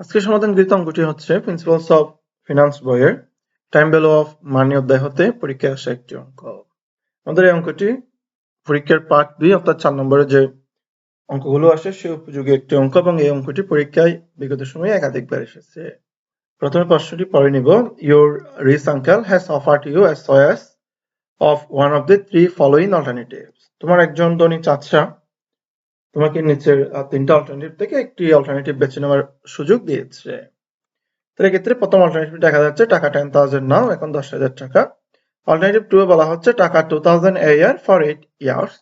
আজকে সমাধানকৃত অঙ্কটি হচ্ছে প্রিন্সিপালস অফ ফিনান্স বইয়ের টাইম ভ্যালু অফ মানি অধ্যায় হতে পরীক্ষায় আসা একটি অঙ্ক। আমাদের এই অঙ্কটি পরীক্ষার পার্ট দুই অর্থাৎ চার নম্বরে যে অঙ্কগুলো আসে, সে উপযোগী একটি অঙ্ক এবং এই অঙ্কটি পরীক্ষায় বিগত সময়ে একাধিকবার এসেছে। প্রথমে প্রশ্নটি পড়ে নিব। Your rich uncle has offered you choice of one of the three following alternatives তোমার একজন ধনী চাচা তোমাকে নিচের তিনটা অল্টারনেটিভ থেকে একটি অল্টারনেটিভ বেছে নেওয়ার সুযোগ দিয়েছে। তো এক্ষেত্রে প্রথম অল্টারনেটিভ দেখা যাচ্ছে, টাকা টেন থাউজেন্ড নাও, এখন দশ হাজার টাকা। অল্টারনেটিভ টু এ বলা হচ্ছে, টাকা two thousand a year for eight years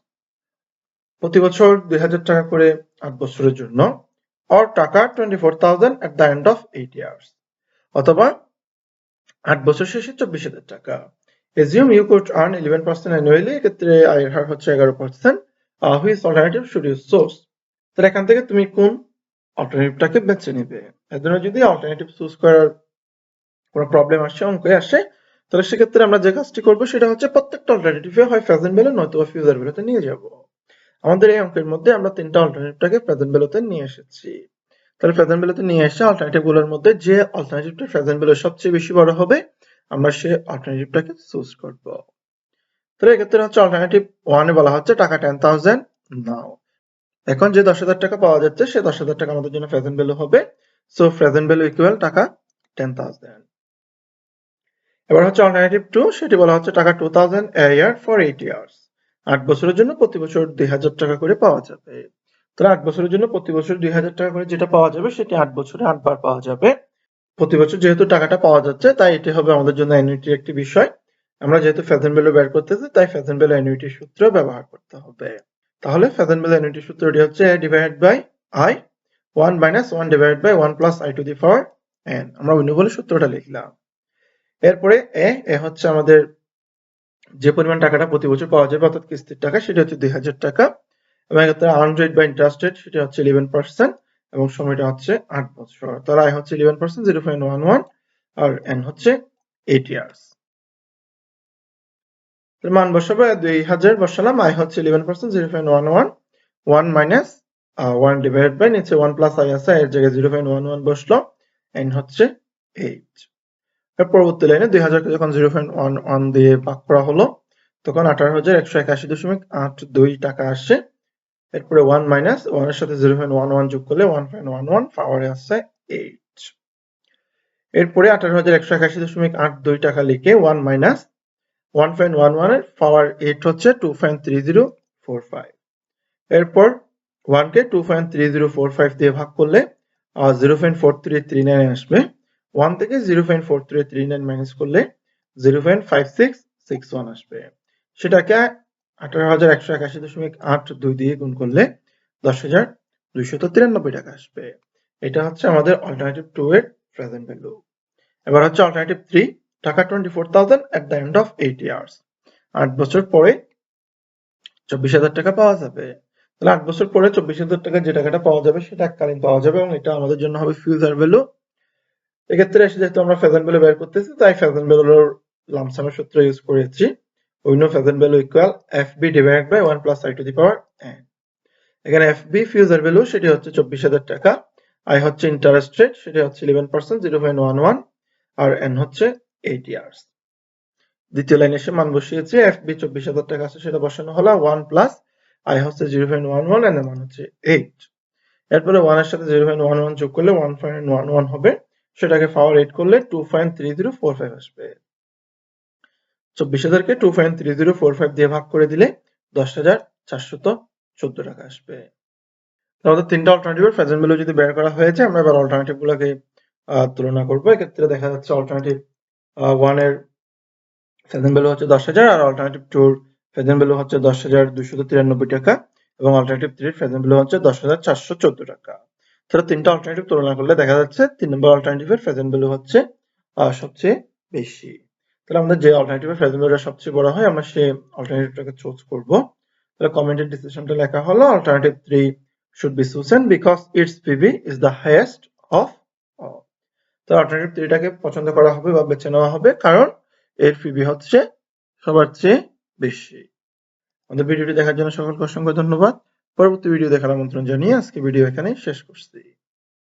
প্রতি বছর দুই হাজার টাকা করে আট বছরের জন্য অর টাকা twenty four thousand at the end of eight years অথবা আট বছর শেষে চব্বিশ হাজার টাকা। Assume you could earn eleven percent annually এক্ষেত্রে আয়ের হার হচ্ছে এগারো percent which alternative should you source তাহলে এখান থেকে তুমি কোন অল্টারনেটিভটাকে বেছে নিবে? এর জন্য যদি অল্টারনেটিভ চুজ করার কোনো প্রবলেম আসে, অঙ্কে আসে, তাহলে সেক্ষেত্রে আমরা যে কাজটি করব সেটা হচ্ছে প্রত্যেকটা অল্টারনেটিভে হয় প্রেজেন্ট ভ্যালু নয়তো ফিউচার ভ্যালুতে নিয়ে যাব। আমাদের এই অঙ্কের মধ্যে আমরা তিনটা অল্টারনেটিভটাকে প্রেজেন্ট ভ্যালুতে নিয়ে এসেছি। তাহলে প্রেজেন্ট ভ্যালুতে নিয়ে এসে অল্টারনেটিভগুলোর মধ্যে যে অল্টারনেটিভটা প্রেজেন্ট ভ্যালু সবচেয়ে বেশি বড় হবে, আমরা সে অল্টারনেটিভটাকে চুজ করব। তাহলে এক্ষেত্রে হচ্ছে অল্টারনেটিভ ওয়ানে বলা হচ্ছে টাকা টেন থাউজেন্ড নাও এখন যে দশ হাজার টাকা পাওয়া যাচ্ছে, সে দশ হাজার টাকা আমাদের জন্য প্রেজেন্ট ভ্যালু হবে। সো প্রেজেন্ট ভ্যালু ইকুয়াল টাকা টেন থাউজেন্ড এবার হচ্ছে অল্টারনেটিভ টু সেটি বলা হচ্ছে টাকা two thousand year for eight years আট বছরের জন্য প্রতি বছর দুই হাজার টাকা করে পাওয়া যাবে। তাহলে আট বছরের জন্য প্রতি বছর দুই হাজার টাকা করে যেটা পাওয়া যাবে, সেটি আট বছরে আটবার পাওয়া যাবে। প্রতি বছর যেহেতু টাকাটা পাওয়া যাচ্ছে, তাই এটি হবে আমাদের জন্য অ্যানুইটির একটি বিষয়। আমরা যেহেতু ফেজেন্ট ভ্যালু বের করতেছি, তাই ফেজেন্ট ভ্যালু অ্যানুইটির সূত্র ব্যবহার করতে হবে। তাহলে ফেজেন্ট ভ্যালু অ্যানুইটির সূত্রটি হচ্ছে a divided by i 1 minus 1 divided by 1 plus i to the power n আমরা অন্য বলে সূত্রটা লিখলাম। এরপরে a এ হচ্ছে আমাদের যে পরিমাণ টাকাটা প্রতি বছর পাওয়া যাবে অর্থাৎ কিস্তির টাকা, সেটা হচ্ছে দুই হাজার টাকা। এবং এক্ষেত্রে আর্ন রেট বা ইন্টারেস্ট রেট সেটা হচ্ছে ইলেভেন পার্সেন্ট এবং সময়টা হচ্ছে আট বছর। তার আয় হচ্ছে eleven percent zero point one one আর এন হচ্ছে এইট ইয়ার্স মান বসাবো দুই হাজার বসালাম আই হচ্ছে eleven percent zero point one one one minus one divide by নিচে ওয়ান প্লাস আই আছে, এর জায়গায় জিরো পয়েন্ট ওয়ান ওয়ান বসল এন হচ্ছে এইট পরবর্তী লাইনে দুই হাজারকে যখন জিরো পয়েন্ট ওয়ান ওয়ান দিয়ে ভাগ করা হলো, তখন আঠারো হাজার একশো একাশি দশমিক আট দুই টাকা আসে। এরপরে ওয়ান মাইনাস ওয়ানের সাথে জিরো পয়েন্ট ওয়ান ওয়ান যোগ করলে ওয়ান পয়েন্ট ওয়ান ওয়ান পাওয়ারে আসছে এইট এরপরে আঠারো হাজার একশো একাশি দশমিক আট দুই টাকা লিখে one minus one point one ওয়ানের পাওয়ার এইট হচ্ছে two point three zero four five এরপর ওয়ানকে two point three zero four five দিয়ে ভাগ করলে zero point four three three nine আসবে। ওয়ান থেকে zero point four three three nine minus করলে zero point five six six one আসবে। সেটাকে আঠারো হাজার একশো একাশি দশমিক আট দুই দিয়ে গুণ করলে দশ হাজার দুইশত তিরানব্বই টাকা আসবে। এটা হচ্ছে আমাদের অল্টারনেটিভ টু এর প্রেজেন্ট ভ্যালু এবার হচ্ছে অল্টারনেটিভ থ্রি টাকা twenty four thousand at the end of eight years আট বছর পরে চব্বিশ হাজার টাকা পাওয়া যাবে। তাহলে আট বছর পরে চব্বিশ হাজার টাকা যে টাকাটা পাওয়া যাবে, সেটা এককালীন পাওয়া যাবে এবং এটা আমাদের জন্য হবে ফিউচার ভ্যালু এক্ষেত্রে এসে যেহেতু আমরা ফেজেন্ট ভ্যালু বের করতেছি, তাই ফেজেন্ট ভ্যালুর লামসামের সূত্র ইউজ করেছি। we know value equal FV B divided by 1 plus i to the power n এখানে এফ বি ফিউচার ভ্যালু সেটি হচ্ছে চব্বিশ হাজার টাকা। আই হচ্ছে ইন্টারেস্ট রেট সেটি হচ্ছে eleven percent zero point one one আর এন হচ্ছে এইট ইয়ার্স দ্বিতীয় লাইনে এসে মান বসিয়েছি fb চব্বিশ হাজার টাকা আছে সেটা বসানো হলো ওয়ান প্লাস i হচ্ছে জিরো পয়েন্ট ওয়ান ওয়ানের মান হচ্ছে এইট এরপরে ওয়ানের সাথে জিরো পয়েন্ট ওয়ান ওয়ান যোগ করলে ওয়ান পয়েন্ট ওয়ান ওয়ান হবে সেটাকে পাওয়ার এইট করলে two point three zero four five আসবে। চব্বিশ হাজারকে two point three zero four five দিয়ে ভাগ করে দিলে দশ হাজার চারশত চোদ্দ টাকা আসবে। তো আমাদের তিনটা অল্টারনেটিভের প্রেজেন্ট ভ্যালু যদি বের করা হয়েছে আমরা এবার অল্টারনেটিভ গুলোকে আহ, তুলনা করব। এক্ষেত্রে দেখা যাচ্ছে অল্টারনেটিভ ওয়ানের প্রেজেন্ট ভ্যালু হচ্ছে দশ হাজার, আর অল্টারনেটিভ টুর প্রেজেন্ট ভ্যালু হচ্ছে দশ হাজার দুইশত তিরানব্বই টাকা এবং অল্টারনেটিভ থ্রির প্রেজেন্ট ভ্যালু হচ্ছে দশ হাজার চারশো চোদ্দ টাকা। তাহলে তিনটা অল্টারনেটিভ তুলনা করলে দেখা যাচ্ছে তিন নম্বর অল্টারনেটিভের প্রেজেন্ট ভ্যালু হচ্ছে সবচেয়ে বেশি। তাহলে আমাদের যে অল্টারনেটিভের প্রেজেন্ট ভ্যালুটা সবচেয়ে বড় হয়, আমরা সেই অল্টারনেটিভটাকে চুজ করব। তাহলে কমেন্টের ডিসিশনটা লেখা হলো alternative three should be chosen because its PV is the highest of তো অল্টারনেটিভ থ্রিটাকে পছন্দ করা হবে বা বেছে নেওয়া হবে, কারণ এর পিবি হচ্ছে সবার চেয়ে বেশি। আমাদের ভিডিওটি দেখার জন্য সকলকে অসংখ্য ধন্যবাদ। পরবর্তী ভিডিও দেখার আমন্ত্রণ জানিয়ে আজকে ভিডিও এখানে শেষ করছি।